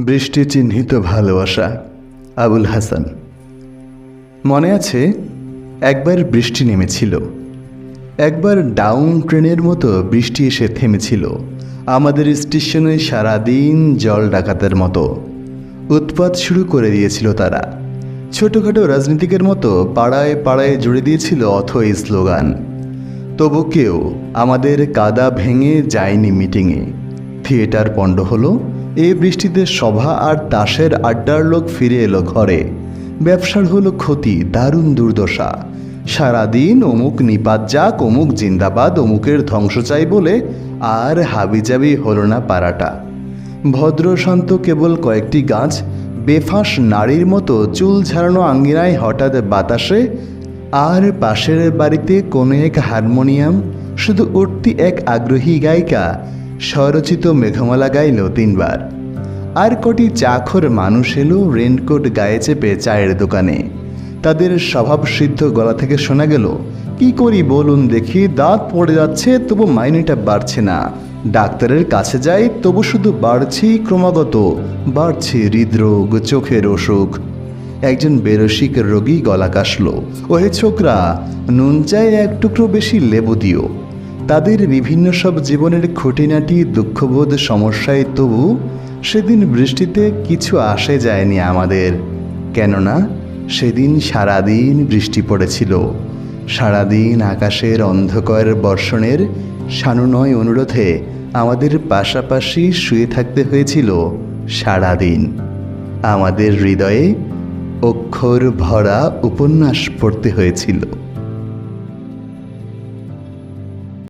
বৃষ্টি চিহ্নিত ভালোবাসা। আবুল হাসান। মনে আছে, একবার বৃষ্টি নেমেছিল। একবার ডাউন ট্রেনের মতো বৃষ্টি এসে থেমেছিল। আমাদের স্টেশনে সারাদিন জল ডাকাতের মতো। উৎপাত শুরু করে দিয়েছিল তারা। ছোটোখাটো রাজনীতিকের মতো পাড়ায় পাড়ায় জুড়ে দিয়েছিল অথই স্লোগান। তবু কেউ আমাদের কাদা ভেঙে যায়নি মিটিংয়ে। থিয়েটার পণ্ড হলো। এই বৃষ্টিতে সভা আর তাসের আড্ডার লোক ফিরে এলো ঘরে। ব্যবসার হলো ক্ষতি, দারুণ দুর্দশা। সারাদিন অমুক নিপাত যাক অমুক জিন্দাবাদ, অমুকের ধ্বংস চাই বলে আর হাবিজাবি হলো না পাড়াটা। ভদ্রশান্ত কেবল কয়েকটি গাছ, বেফাঁস নারীর মতো চুল ঝাড়ানো আঙ্গিনায় হঠাৎ বাতাসে। আর পাশের বাড়িতে কোনো এক হারমোনিয়াম, শুধু উঠতি এক আগ্রহী গায়িকা স্বরচিত মেঘমালা গাইল তিনবার। আর কটি চাখর মানুষ এলো রেনকোট গায়ে চেপে চায়ের দোকানে। তাদের স্বভাবসিদ্ধ গলা থেকে শোনা গেল, কি করি বলুন দেখি, দাঁত পড়ে যাচ্ছে, তবু মাইনেটা বাড়ছে না। ডাক্তারের কাছে যাই, তবু শুধু বাড়ছেই ক্রমাগত, বাড়ছে হৃদরোগ, চোখের অসুখ। একজন বেরসিক রোগী গলা কাশল, ওহে ছোকরা, নুন চায় এক টুকরো বেশি লেবু দিও। তাদের বিভিন্ন সব জীবনের খুঁটিনাটি, দুঃখবোধ, সমস্যায় তবু সেদিন বৃষ্টিতে কিছু আসে যায়নি আমাদের। কেননা সেদিন সারাদিন বৃষ্টি পড়েছিল। সারাদিন আকাশের অন্ধকার বর্ষণের সানুনয় অনুরোধে আমাদের পাশাপাশি শুয়ে থাকতে হয়েছিল সারাদিন। আমাদের হৃদয়ে অক্ষর ভরা উপন্যাস পড়তে হয়েছিল।